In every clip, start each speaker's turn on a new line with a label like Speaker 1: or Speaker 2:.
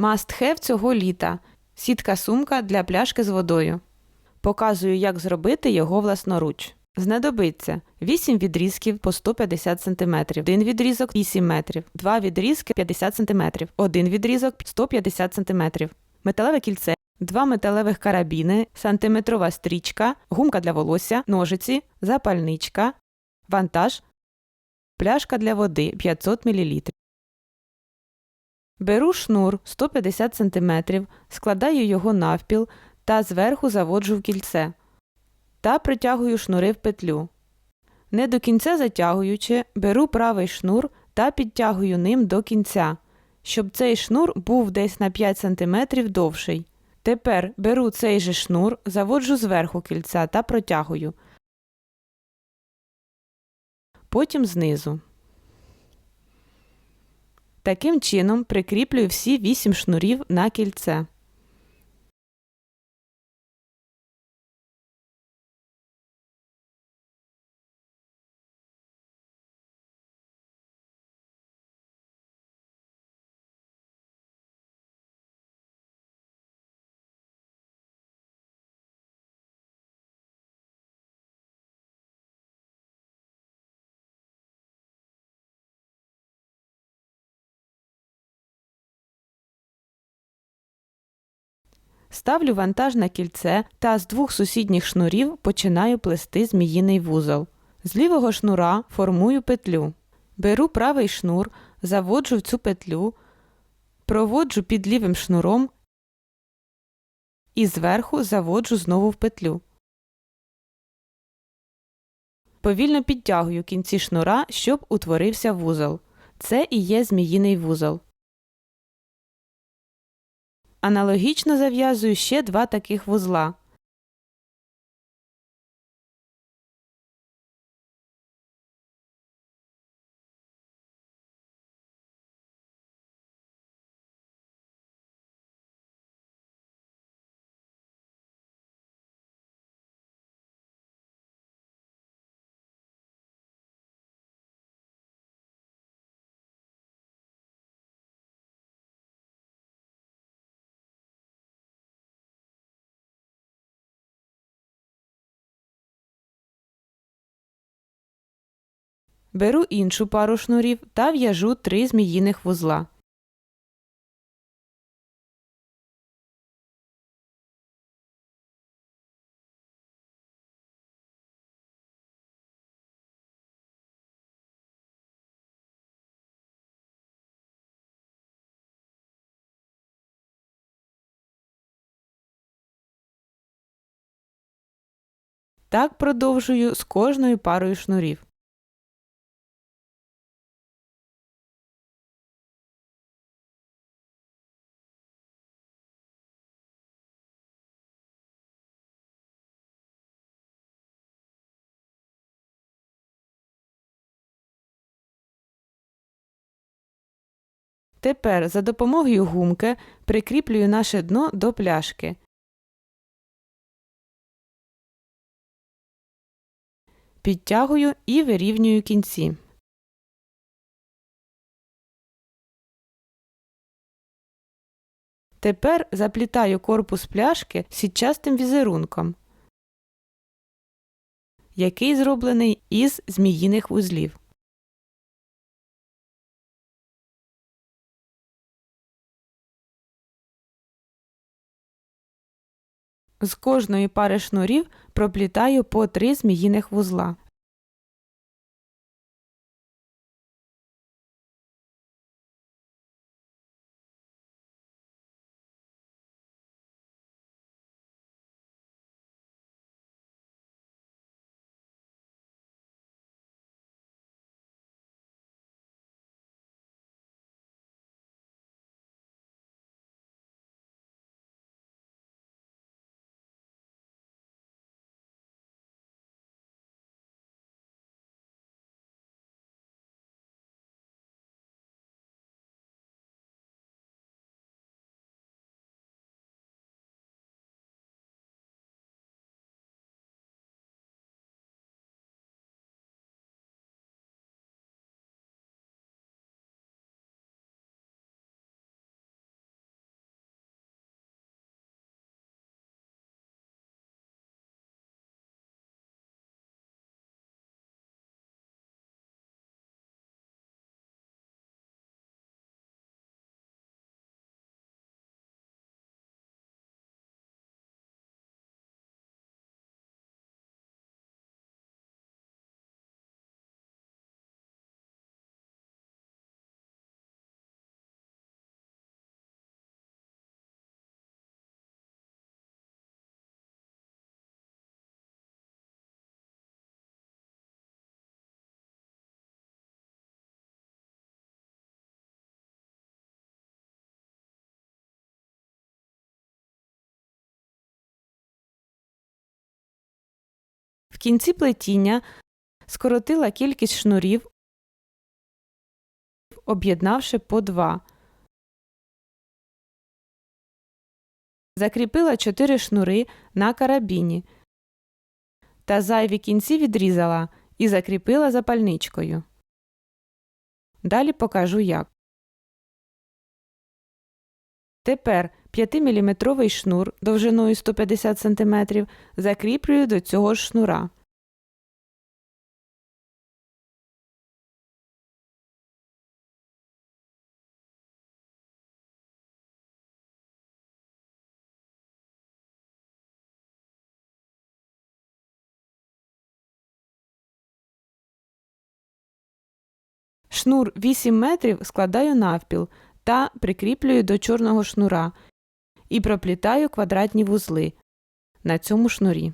Speaker 1: Must have цього літа. Сітка сумка для пляшки з водою. Показую, як зробити його власноруч. Знадобиться 8 відрізків по 150 см, один відрізок 8 метрів, два відрізки 50 см, один відрізок 150 см, металеве кільце, два металевих карабіни, сантиметрова стрічка, гумка для волосся, ножиці, запальничка, вантаж, пляшка для води 500 мл. Беру шнур 150 см, складаю його навпіл та зверху заводжу в кільце та притягую шнури в петлю. Не до кінця затягуючи, беру правий шнур та підтягую ним до кінця, щоб цей шнур був десь на 5 см довший. Тепер беру цей же шнур, заводжу зверху кільця та протягую. Потім знизу. Таким чином прикріплюю всі 8 шнурів на кільце. Ставлю вантаж на кільце та з двох сусідніх шнурів починаю плести зміїний вузол. З лівого шнура формую петлю. Беру правий шнур, заводжу в цю петлю, проводжу під лівим шнуром і зверху заводжу знову в петлю. Повільно підтягую кінці шнура, щоб утворився вузол. Це і є зміїний вузол. Аналогічно зав'язую ще два таких вузла. Беру іншу пару шнурів та в'яжу три зміїних вузла. Так продовжую з кожною парою шнурів. Тепер за допомогою гумки прикріплюю наше дно до пляшки. Підтягую і вирівнюю кінці. Тепер заплітаю корпус пляшки сітчастим візерунком, який зроблений із зміїних вузлів. З кожної пари шнурів проплітаю по три зміїних вузла. Кінці плетіння скоротила кількість шнурів, об'єднавши по два. Закріпила 4 шнури на карабіні та зайві кінці відрізала і закріпила запальничкою. Далі покажу як. Тепер 5-мм шнур довжиною 150 см закріплюю до цього ж шнура. Шнур 8 метрів складаю навпіл та прикріплюю до чорного шнура і проплітаю квадратні вузли на цьому шнурі.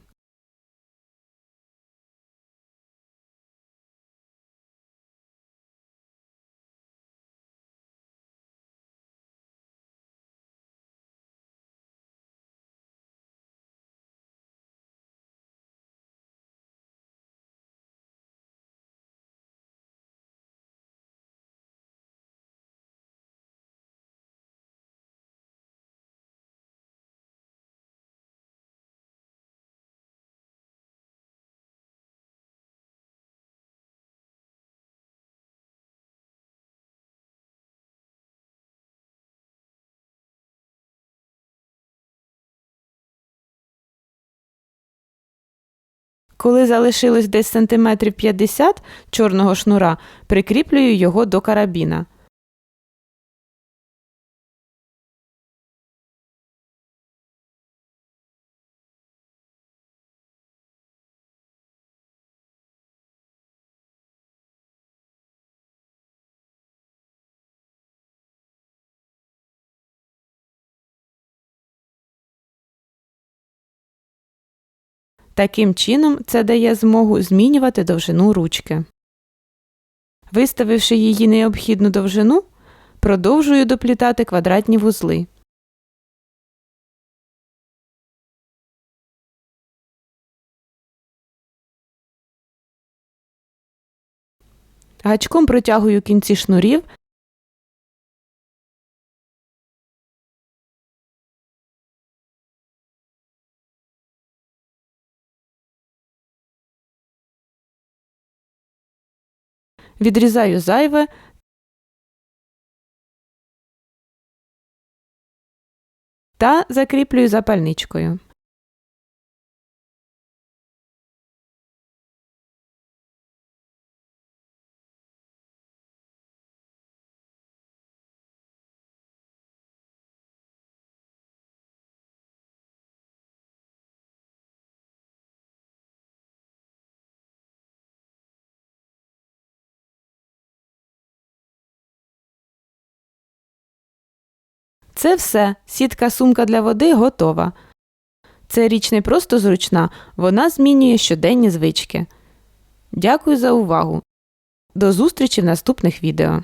Speaker 1: Коли залишилось десь сантиметрів 50 чорного шнура, прикріплюю його до карабіна. Таким чином, це дає змогу змінювати довжину ручки. Виставивши її необхідну довжину, продовжую доплітати квадратні вузли. Гачком протягую кінці шнурів відрізаю зайве та закріплюю запальничкою. Це все. Сітка сумка для води готова. Ця річ не просто зручна, вона змінює щоденні звички. Дякую за увагу. До зустрічі в наступних відео.